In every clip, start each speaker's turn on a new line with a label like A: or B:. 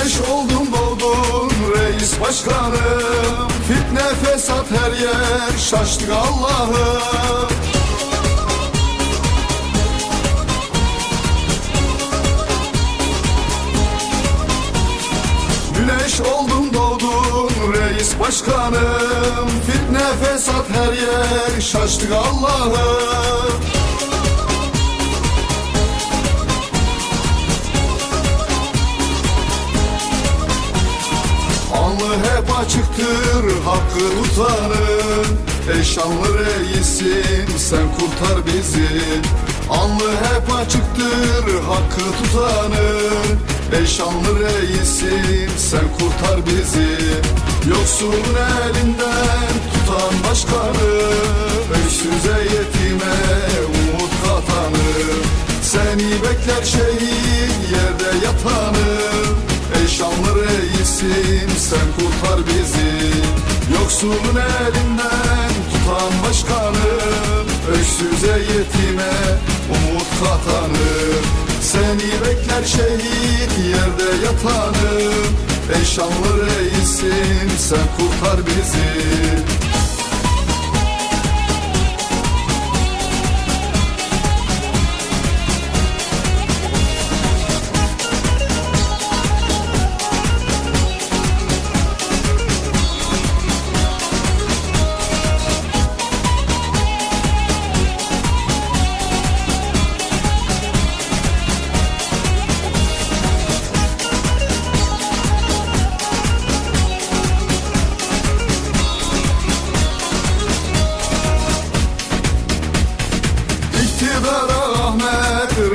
A: Güneş oldum doğdun reis başkanım. Fitne fesat her yer şaştık Allah'ım. Güneş oldum doğdun reis başkanım. Fitne fesat her yer şaştık Allah'ım. Hep açıktır hakkı tutanın Eşanlı reisim sen kurtar bizi. Alnı hep açıktır hakkı tutanın Eşanlı reisim sen kurtar bizi. Yoksulun elinden tutan başkanı Öksüze yetime umut katanı. Seni bekler şehit yerde yatanı. Eşanlı reisim sen kurtar Yoksulun elinden tutan başkanım Öksüze yetime umut katanı Seni bekler şehit yerde yatanım. Eşanlı reisim sen kurtar bizi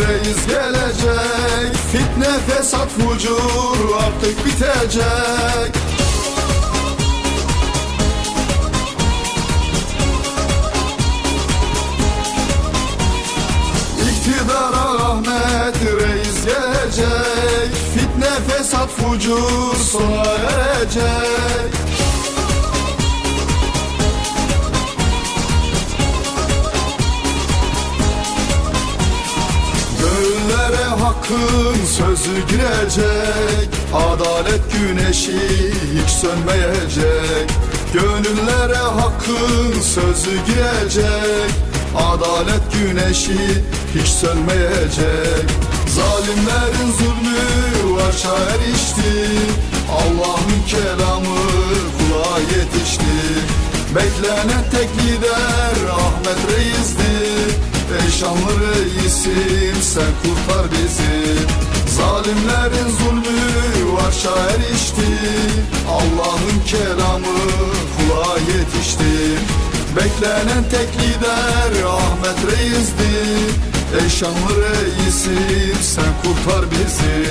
A: Reis gelecek. Fitne fesat fucur artık bitecek. İktidara Ahmet Reis gelecek. Fitne fesat fucur sona erecek hakkın sözü girecek. Adalet güneşi hiç sönmeyecek. Gönüllere hakkın sözü girecek. Adalet güneşi hiç sönmeyecek. Zalimlerin zulmü varşa erişti. Allah'ın kelamı kulağa yetişti. Beklenen tek lider Eşanlı reisim sen kurtar bizi. Zalimlerin zulmü varşa erişti Allah'ın kelamı kulağa yetişti. Beklenen tek lider Ahmet Reis'ti Eşanlı reisim sen kurtar bizi